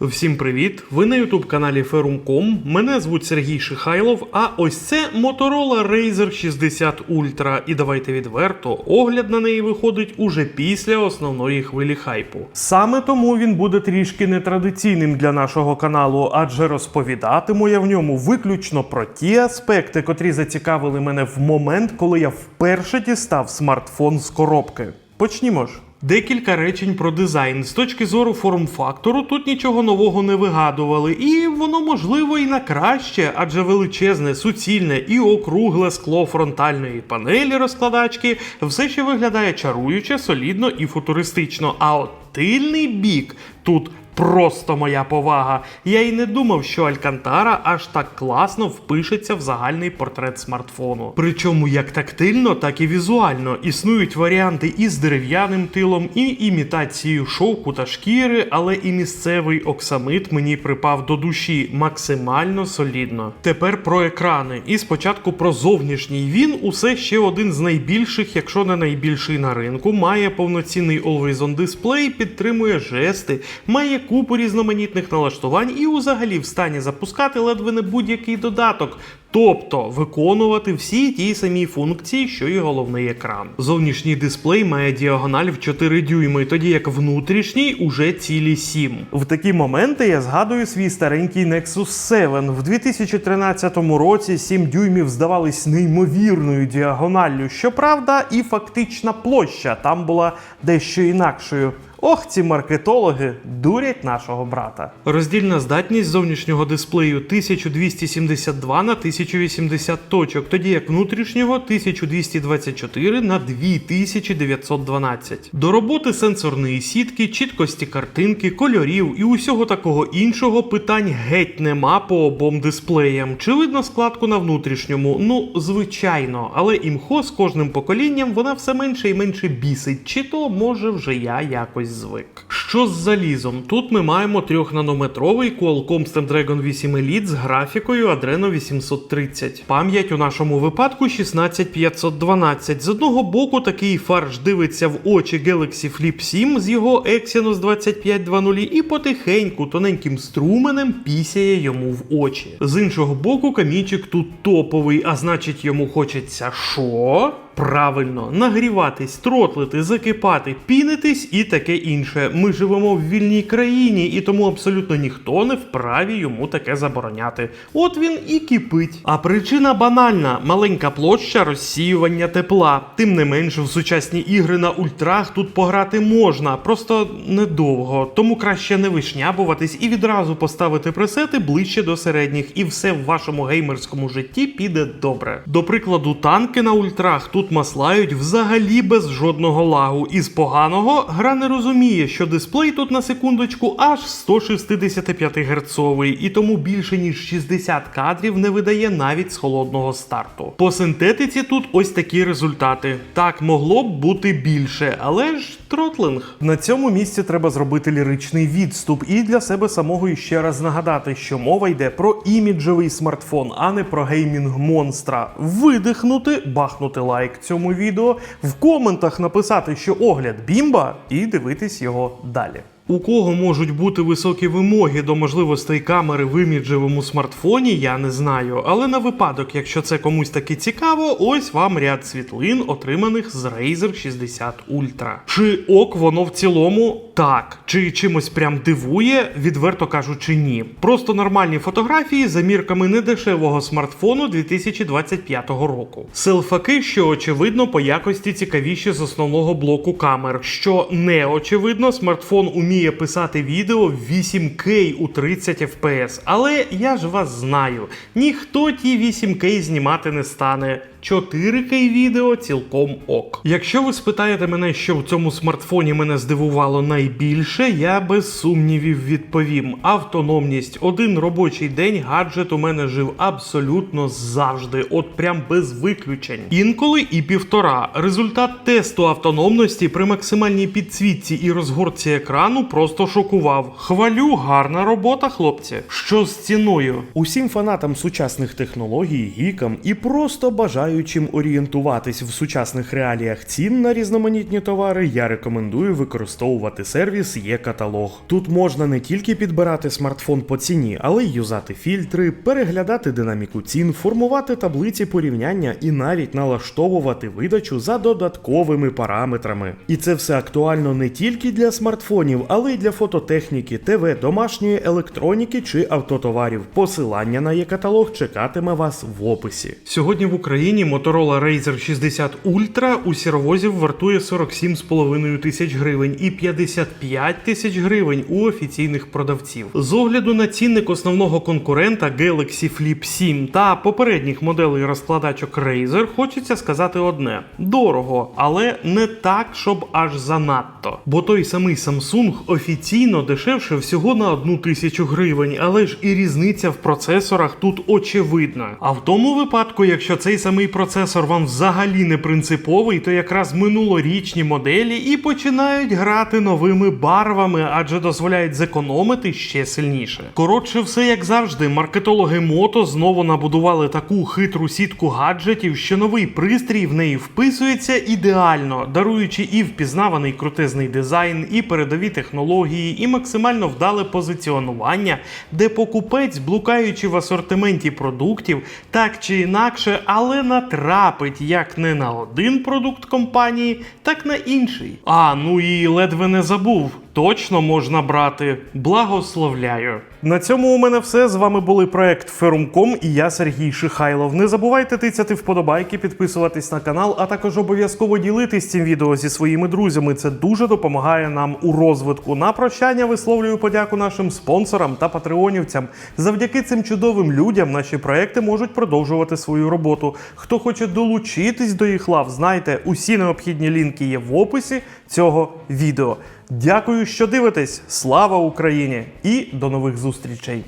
Всім привіт! Ви на ютуб каналі Ferrum.com. Мене звуть Сергій Шихайлов, а ось це Motorola Razer 60 Ultra. І давайте відверто, огляд на неї виходить уже після основної хвилі хайпу. Саме тому він буде трішки нетрадиційним для нашого каналу, адже розповідатиму я в ньому виключно про ті аспекти, котрі зацікавили мене в момент, коли я вперше дістав смартфон з коробки. Почнімо ж. Декілька речень про дизайн. З точки зору форм-фактору тут нічого нового не вигадували, і воно можливо і на краще, адже величезне, суцільне і округле скло фронтальної панелі розкладачки все ще виглядає чаруюче, солідно і футуристично. А от тильний бік тут. Просто моя повага. Я й не думав, що Алькантара аж так класно впишеться в загальний портрет смартфону. Причому як тактильно, так і візуально. Існують варіанти із дерев'яним тилом, і імітацією шовку та шкіри, але і місцевий оксамит мені припав до душі максимально солідно. Тепер про екрани. І спочатку про зовнішній. Він усе ще один з найбільших, якщо не найбільший на ринку. Має повноцінний Always On дисплей, підтримує жести, має купу різноманітних налаштувань і взагалі в стані запускати ледве не будь-який додаток. Тобто виконувати всі ті самі функції, що і головний екран. Зовнішній дисплей має діагональ в 4 дюйми, тоді як внутрішній уже цілі 7. В такі моменти я згадую свій старенький Nexus 7. В 2013 році 7 дюймів здавались неймовірною діагоналлю. Щоправда, і фактична площа там була дещо інакшою. Ох, ці маркетологи дурять нашого брата. Роздільна здатність зовнішнього дисплею 1272 на 1080 точок, тоді як внутрішнього 1224 на 2912. До роботи сенсорної сітки, чіткості картинки, кольорів і усього такого іншого питань геть нема по обом дисплеям. Чи видно складку на внутрішньому? Ну, звичайно, але імхо з кожним поколінням вона все менше і менше бісить, чи то може вже я якось звик. Що з залізом? Тут ми маємо 3-нанометровий Qualcomm Snapdragon 8 Elite з графікою Adreno 830. Пам'ять у нашому випадку 16512. З одного боку такий фарш дивиться в очі Galaxy Flip 7 з його Exynos 2520 і потихеньку тоненьким струменем пісяє йому в очі. З іншого боку, камінчик тут топовий, а значить йому хочеться що? Правильно, нагріватись, тротлити, закипати, пінитись і таке інше. Ми живемо в вільній країні, і тому абсолютно ніхто не вправі йому таке забороняти. От він і кипить. А причина банальна: маленька площа розсіювання тепла. Тим не менш, в сучасні ігри на ультрах тут пограти можна, просто недовго. Тому краще не вишнябуватись і відразу поставити пресети ближче до середніх, і все в вашому геймерському житті піде добре. До прикладу, танки на ультрах тут маслають взагалі без жодного лагу. І з поганого гра не розуміє, що дисплей тут на секундочку аж 165 герцовий, і тому більше ніж 60 кадрів не видає навіть з холодного старту. По синтетиці тут ось такі результати. Так могло б бути більше, але ж тротлинг. На цьому місці треба зробити ліричний відступ і для себе самого іще раз нагадати, що мова йде про іміджевий смартфон, а не про геймінг монстра. Видихнути, бахнути лайк цьому відео, в коментах написати, що огляд бімба, і дивитись його далі. У кого можуть бути високі вимоги до можливостей камери в іміджевому смартфоні, я не знаю. Але на випадок, якщо це комусь таки цікаво, ось вам ряд світлин, отриманих з Razer 60 Ultra. Чи ок воно в цілому? Так. Чи чимось прям дивує, відверто кажучи, ні. Просто нормальні фотографії за мірками недешевого смартфону 2025 року. Селфаки, що очевидно, по якості цікавіші з основного блоку камер. Що не очевидно, смартфон уміє писати відео в 8К у 30 FPS. Але я ж вас знаю, ніхто ті 8К знімати не стане. 4К відео цілком ок. Якщо ви спитаєте мене, що в цьому смартфоні мене здивувало найбільше, я без сумнівів відповім: автономність. Один робочий день гаджет у мене жив абсолютно завжди, от прям без виключень. Інколи і півтора. Результат тесту автономності при максимальній підсвітці і розгортці екрану просто шокував. Хвалю, гарна робота, хлопці. Що з ціною? Усім фанатам сучасних технологій, гікам і просто бажаючим орієнтуватись в сучасних реаліях цін на різноманітні товари, я рекомендую використовувати сервіс Є-каталог. Тут можна не тільки підбирати смартфон по ціні, але й юзати фільтри, переглядати динаміку цін, формувати таблиці порівняння і навіть налаштовувати видачу за додатковими параметрами. І це все актуально не тільки для смартфонів, але й для фототехніки, ТВ, домашньої електроніки чи автотоварів. Посилання на є-каталог чекатиме вас в описі. Сьогодні в Україні Motorola Razer 60 Ultra у сіровозів вартує 47,5 тисяч гривень і 55 тисяч гривень у офіційних продавців. З огляду на цінник основного конкурента Galaxy Flip 7 та попередніх моделей розкладачок Razer, хочеться сказати одне: дорого, але не так, щоб аж занадто. Бо той самий Samsung офіційно дешевше всього на одну тисячу гривень, але ж і різниця в процесорах тут очевидна. А в тому випадку, якщо цей самий процесор вам взагалі не принциповий, то якраз минулорічні моделі і починають грати новими барвами, адже дозволяють зекономити ще сильніше. Коротше, все як завжди, маркетологи мото знову набудували таку хитру сітку гаджетів, що новий пристрій в неї вписується ідеально, даруючи і впізнаваний крутезний дизайн, і передові технології, і максимально вдале позиціонування, де покупець, блукаючи в асортименті продуктів, так чи інакше, але натрапить як не на один продукт компанії, так на інший. А ну і ледве не забув. Точно можна брати. Благословляю. На цьому у мене все. З вами були проект Ферумком і я Сергій Шихайлов. Не забувайте тицяти вподобайки, підписуватись на канал, а також обов'язково ділитись цим відео зі своїми друзями. Це дуже допомагає нам у розвитку. На прощання висловлюю подяку нашим спонсорам та патреонівцям. Завдяки цим чудовим людям наші проекти можуть продовжувати свою роботу. Хто хоче долучитись до їх лав, знайте, усі необхідні лінки є в описі цього відео. Дякую, що дивитесь. Слава Україні! І до нових зустрічей.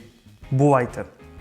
Бувайте!